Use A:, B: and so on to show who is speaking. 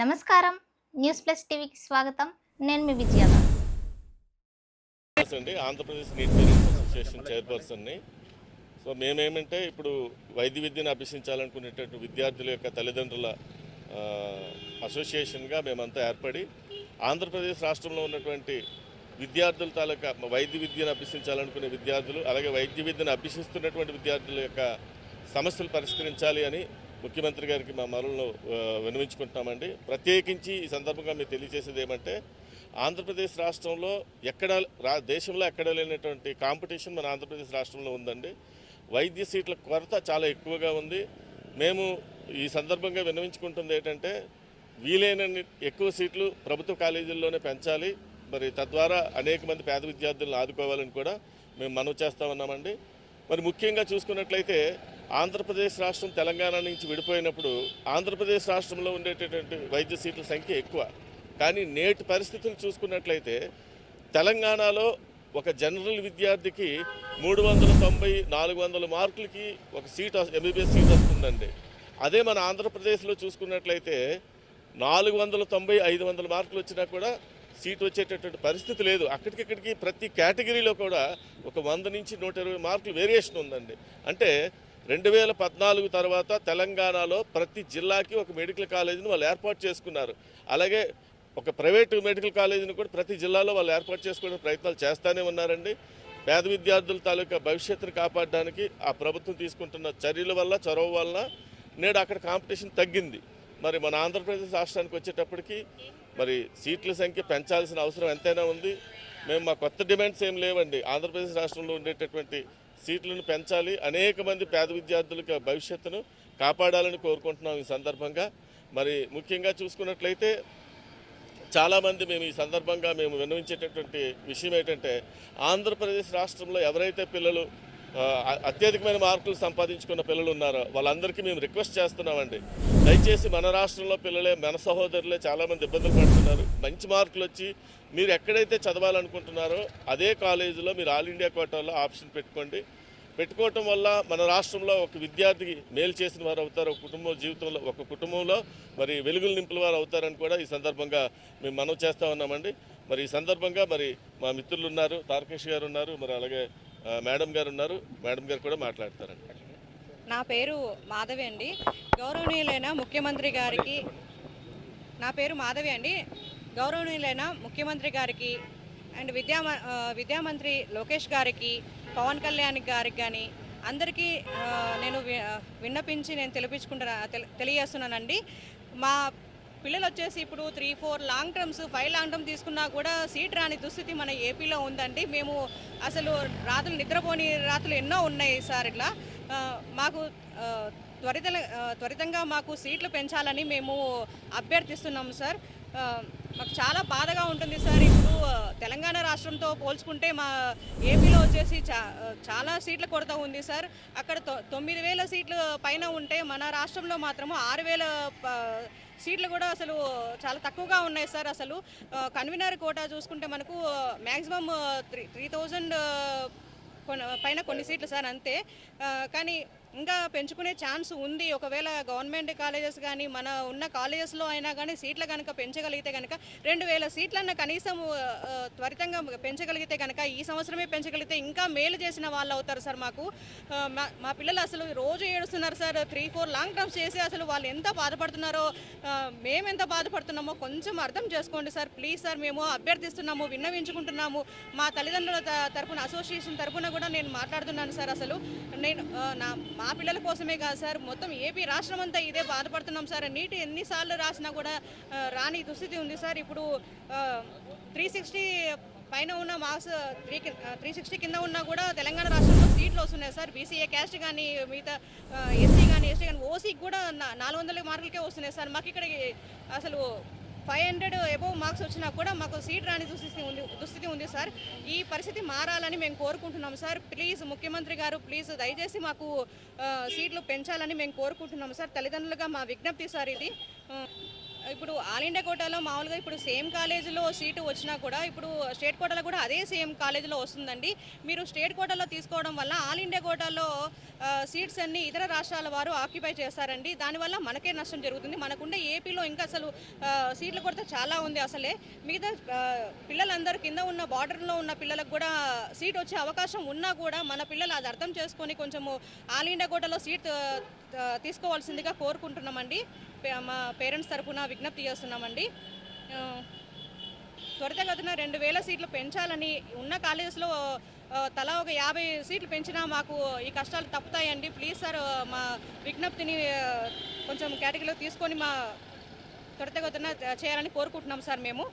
A: నమస్కారం. News plus టీవీకి స్వాగతం. నేను మీ విజయ
B: అండి ఆంధ్రప్రదేశ్ నీట్ అసోసియేషన్ చైర్పర్సన్ని. సో మేమేమంటే ఇప్పుడు వైద్య విద్యను అభ్యసించాలనుకునేటటువంటి విద్యార్థుల యొక్క తల్లిదండ్రుల అసోసియేషన్గా మేమంతా ఏర్పడి ఆంధ్రప్రదేశ్ రాష్ట్రంలో ఉన్నటువంటి విద్యార్థుల తాలూకా వైద్య విద్యను అభ్యసించాలనుకునే విద్యార్థులు అలాగే వైద్య విద్యను అభ్యసిస్తున్నటువంటి విద్యార్థుల యొక్క సమస్యలు పరిష్కరించాలి అని ముఖ్యమంత్రి గారికి మా మరలను వినవించుకుంటున్నామండి. ప్రత్యేకించి ఈ సందర్భంగా మీరు తెలియజేసేది ఏమంటే ఆంధ్రప్రదేశ్ రాష్ట్రంలో ఎక్కడ రా దేశంలో ఎక్కడ లేనటువంటి కాంపిటీషన్ మన ఆంధ్రప్రదేశ్ రాష్ట్రంలో ఉందండి. వైద్య సీట్ల కొరత చాలా ఎక్కువగా ఉంది. మేము ఈ సందర్భంగా విన్నవించుకుంటుంది ఏంటంటే వీలైనన్ని ఎక్కువ సీట్లు ప్రభుత్వ కాలేజీల్లోనే పెంచాలి. మరి తద్వారా అనేక మంది పేద విద్యార్థులను ఆదుకోవాలని కూడా మేము మనవి చేస్తా ఉన్నామండి. మరి ముఖ్యంగా చూసుకున్నట్లయితే ఆంధ్రప్రదేశ్ రాష్ట్రం తెలంగాణ నుంచి విడిపోయినప్పుడు ఆంధ్రప్రదేశ్ రాష్ట్రంలో ఉండేటటువంటి వైద్య సీట్ల సంఖ్య ఎక్కువ. కానీ నేటి పరిస్థితులు చూసుకున్నట్లయితే తెలంగాణలో ఒక జనరల్ విద్యార్థికి మూడు వందల తొంభై నాలుగు వందల మార్కులకి ఒక సీట్ ఎంబీబీఎస్ సీట్ వస్తుందండి. అదే మన ఆంధ్రప్రదేశ్లో చూసుకున్నట్లయితే నాలుగు వందల తొంభై ఐదు వందల మార్కులు వచ్చినా కూడా సీట్ వచ్చేటటువంటి పరిస్థితి లేదు. అక్కడికిక్కడికి ప్రతి కేటగిరీలో కూడా ఒక వంద నుంచి నూట ఇరవై మార్కులు వేరియేషన్ ఉందండి. అంటే రెండు వేల పద్నాలుగు తర్వాత తెలంగాణలో ప్రతి జిల్లాకి ఒక మెడికల్ కాలేజీని వాళ్ళు ఏర్పాటు చేసుకున్నారు. అలాగే ఒక ప్రైవేటు మెడికల్ కాలేజీని కూడా ప్రతి జిల్లాలో వాళ్ళు ఏర్పాటు చేసుకునే ప్రయత్నాలు చేస్తూనే ఉన్నారండి. పేద విద్యార్థుల తాలూకా భవిష్యత్తును కాపాడడానికి ఆ ప్రభుత్వం తీసుకుంటున్న చర్యల వల్ల చొరవ వల్ల నేడు అక్కడ కాంపిటీషన్ తగ్గింది. మరి మన ఆంధ్రప్రదేశ్ రాష్ట్రానికి వచ్చేటప్పటికి మరి సీట్ల సంఖ్య పెంచాల్సిన అవసరం ఎంతైనా ఉంది. మేము మా కొత్త డిమాండ్స్ ఏం లేవండి. ఆంధ్రప్రదేశ్ రాష్ట్రంలో ఉండేటటువంటి సీట్లను పెంచాలి. అనేక మంది పేద విద్యార్థులకు భవిష్యత్తును కాపాడాలని కోరుకుంటున్నాం ఈ సందర్భంగా. మరి ముఖ్యంగా చూసుకున్నట్లయితే చాలామంది మేము ఈ సందర్భంగా మేము విన్నవించేటటువంటి విషయం ఏంటంటే ఆంధ్రప్రదేశ్ రాష్ట్రంలో ఎవరైతే పిల్లలు అత్యధికమైన మార్కులు సంపాదించుకున్న పిల్లలు ఉన్నారు వాళ్ళందరికీ మేము రిక్వెస్ట్ చేస్తున్నామండి. దయచేసి మన రాష్ట్రంలో పిల్లలే మన సహోదరులే చాలామంది ఇబ్బందులు పడుతున్నారు. మంచి మార్కులు వచ్చి మీరు ఎక్కడైతే చదవాలనుకుంటున్నారో అదే కాలేజీలో మీరు ఆల్ ఇండియా కోటాలో ఆప్షన్ పెట్టుకోండి. పెట్టుకోవటం వల్ల మన రాష్ట్రంలో ఒక విద్యార్థికి మేలు చేసిన వారు అవుతారు. ఒక కుటుంబం జీవితంలో ఒక కుటుంబంలో మరి వెలుగులు నింపుల వారు అవుతారని కూడా ఈ సందర్భంగా మేము మనం చేస్తూ ఉన్నామండి. మరి ఈ సందర్భంగా మరి మా మిత్రులు ఉన్నారు తారకేష్ గారు ఉన్నారు. మరి అలాగే మేడం గారు ఉన్నారు. మేడం గారు కూడా మాట్లాడతారండి.
C: నా పేరు మాధవి అండి. గౌరవనీయులైన ముఖ్యమంత్రి గారికి నా పేరు మాధవి అండి. గౌరవనీయులైన ముఖ్యమంత్రి గారికి అండ్ విద్యా మ- విద్యామంత్రి లోకేష్ గారికి పవన్ కళ్యాణ్ గారికి కానీ అందరికీ నేను వి- విన్నపించి నేను తెలిపించుకుంటున్నా తెలి- తెలియజేస్తున్నానండి. మా పిల్లలు వచ్చేసి ఇప్పుడు three four long terms five long term తీసుకున్నా కూడా సీట్ రాని దుస్థితి మన ఏపీలో ఉందండి. మేము అసలు రాత్రులు నిద్రపోని రాత్రులు ఎన్నో ఉన్నాయి సార్ ఇట్లా. మాకు త్వరిత త్వరితంగా మాకు సీట్లు పెంచాలని మేము అభ్యర్థిస్తున్నాము సార్. మాకు చాలా బాధగా ఉంటుంది సార్. ఇప్పుడు తెలంగాణ రాష్ట్రంతో పోల్చుకుంటే మా ఏపీలో వచ్చేసి చా చాలా సీట్ల కొరత ఉంది సార్. అక్కడ తొ- తొమ్మిది వేల సీట్లు పైన ఉంటే మన రాష్ట్రంలో మాత్రము ఆరు వేల సీట్లు కూడా అసలు చాలా తక్కువగా ఉన్నాయి సార్ అసలు. కన్వీనర్ కోటా చూసుకుంటే మనకు మ్యాక్సిమం త్రీ త్రీ థౌజండ్ పైన కొన్ని సీట్లు సార్ అంతే. కానీ ఇంకా పెంచుకునే ఛాన్స్ ఉంది. ఒకవేళ గవర్నమెంట్ కాలేజెస్ కానీ మన ఉన్న కాలేజెస్లో అయినా కానీ సీట్లు కనుక పెంచగలిగితే కనుక రెండు వేల సీట్లన్న కనీసం త్వరితంగా పెంచగలిగితే కనుక ఈ సంవత్సరమే పెంచగలిగితే ఇంకా మేలు చేసిన వాళ్ళు అవుతారు సార్ మాకు. మా- మా పిల్లలు అసలు రోజు ఏడుస్తున్నారు sir. Three four long terms చేసి అసలు వాళ్ళు ఎంత బాధపడుతున్నారో మేము ఎంత బాధపడుతున్నామో కొంచెం అర్థం చేసుకోండి సార్. ప్లీజ్ సార్ మేము అభ్యర్థిస్తున్నాము విన్నవించుకుంటున్నాము. మా తల్లిదండ్రుల త- అసోసియేషన్ తరఫున కూడా నేను మాట్లాడుతున్నాను సార్ అసలు. నేను నా మా పిల్లల కోసమే కాదు సార్. మొత్తం ఏపీ రాష్ట్రం అంతా ఇదే బాధపడుతున్నాం సార్. నీటి ఎన్నిసార్లు రాసినా కూడా రాని దుస్థితి ఉంది సార్. ఇప్పుడు త్రీ సిక్స్టీ పైన ఉన్న మార్క్స్ త్రీ త్రీ సిక్స్టీ కింద ఉన్నా కూడా తెలంగాణ రాష్ట్రంలో సీట్లు వస్తున్నాయి సార్. బీసీఏ క్యాస్ట్ కానీ మిగతా ఎస్సీ కానీ ఎస్టీ కానీ ఓసీకి కూడా నాలుగు వందల మార్కులకే వస్తున్నాయి సార్. మాకు ఇక్కడ అసలు ఫైవ్ హండ్రెడ్ ఎబోవ్ మార్క్స్ వచ్చినా కూడా మాకు సీట్ రాని దుస్థితి ఉంది దుస్థితి ఉంది సార్. ఈ పరిస్థితి మారాలని మేము కోరుకుంటున్నాం సార్. ప్లీజ్ ముఖ్యమంత్రి గారు ప్లీజ్ దయచేసి మాకు సీట్లు పెంచాలని మేము కోరుకుంటున్నాం సార్. తల్లిదండ్రులుగా మా విజ్ఞప్తి సార్ ఇది. ఇప్పుడు ఆల్ ఇండియా కోటాలో మామూలుగా ఇప్పుడు సేమ్ కాలేజీలో సీటు వచ్చినా కూడా ఇప్పుడు స్టేట్ కోటాలో కూడా అదే సేమ్ కాలేజీలో వస్తుందండి. మీరు స్టేట్ కోటాలో తీసుకోవడం వల్ల ఆల్ ఇండియా కోటాలో సీట్స్ అన్ని ఇతర రాష్ట్రాల వారు ఆక్యుపై చేస్తారండి. దానివల్ల మనకే నష్టం జరుగుతుంది. మనకుండే ఏపీలో ఇంకా అసలు సీట్ల కొరత చాలా ఉంది అసలే. మిగతా పిల్లలందరూ కింద ఉన్న బార్డర్లో ఉన్న పిల్లలకు కూడా సీట్ వచ్చే అవకాశం ఉన్నా కూడా మన పిల్లలు అది అర్థం చేసుకొని కొంచెము ఆల్ ఇండియా కోటాలో సీట్ తీసుకోవాల్సిందిగా కోరుకుంటున్నామండి. పే- మా పేరెంట్స్ తరఫున విజ్ఞప్తి చేస్తున్నామండి. త్వరితగతిన రెండు వేల సీట్లు పెంచాలని ఉన్న కాలేజెస్లో తలా ఒక యాభై సీట్లు పెంచినా మాకు ఈ కష్టాలు తప్పుతాయండి. ప్లీజ్ సార్ మా విజ్ఞప్తిని కొంచెం కేటగిరీలో తీసుకొని మా త్వరితగతిన చేయాలని కోరుకుంటున్నాం సార్ మేము.